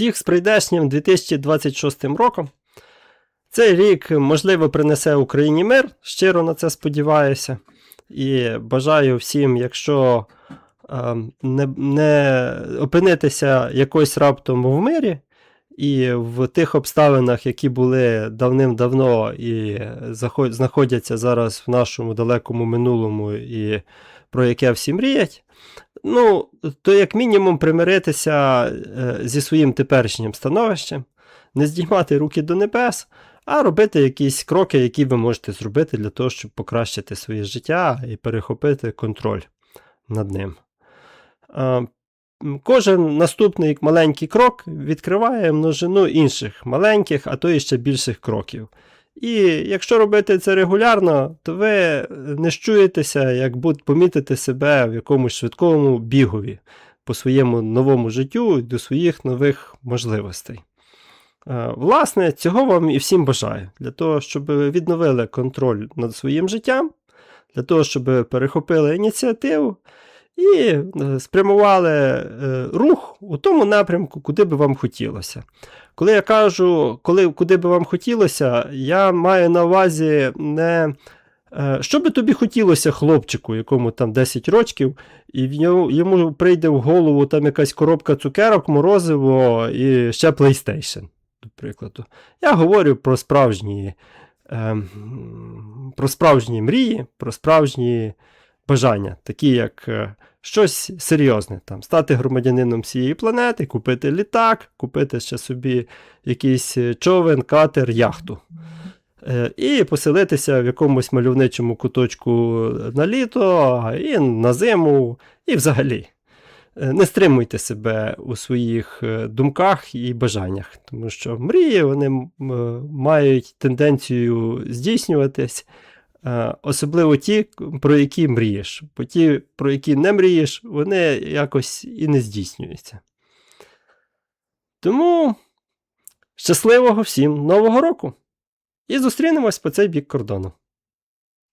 Всіх з прийдешнім 2026 роком. Цей рік, можливо, принесе Україні мир, щиро на це сподіваюся. І бажаю всім, якщо е, не, не опинитися якось раптом в мирі, і в тих обставинах, які були давним-давно і знаходяться зараз в нашому далекому минулому, і про яке всі мріять, ну, то як мінімум примиритися е, зі своїм теперішнім становищем, не здіймати руки до небес, а робити якісь кроки, які ви можете зробити для того, щоб покращити своє життя і перехопити контроль над ним. Кожен наступний маленький крок відкриває множину інших маленьких, а то і ще більших кроків. І якщо робити це регулярно, то ви не щуєтеся, як будь помітите себе в якомусь швидкому бігові по своєму новому життю до своїх нових можливостей. Е, Власне, цього вам і всім бажаю, для того, щоб ви відновили контроль над своїм життям, для того, щоб ви перехопили ініціативу і е, спрямували е, рух у тому напрямку, куди би вам хотілося. Коли я кажу, коли, куди би вам хотілося, я маю на увазі не. е, Що би тобі хотілося хлопчику, якому там 10 років, і в йому прийде в голову там якась коробка цукерок, морозиво і ще PlayStation, до прикладу. Я говорю про справжні, ем, про справжні мрії, про справжні бажання, такі як е, щось серйозне, там, стати громадянином всієї планети, купити літак, купити ще собі якийсь е, човен, катер, яхту. Е, І поселитися в якомусь мальовничому куточку на літо, і на зиму, і взагалі. Не стримуйте себе у своїх думках і бажаннях, тому що мрії вони мають тенденцію здійснюватись, особливо ті, про які мрієш. Бо ті, про які не мрієш, вони якось і не здійснюються. Тому щасливого всім Нового року! І зустрінемось по цей бік кордону.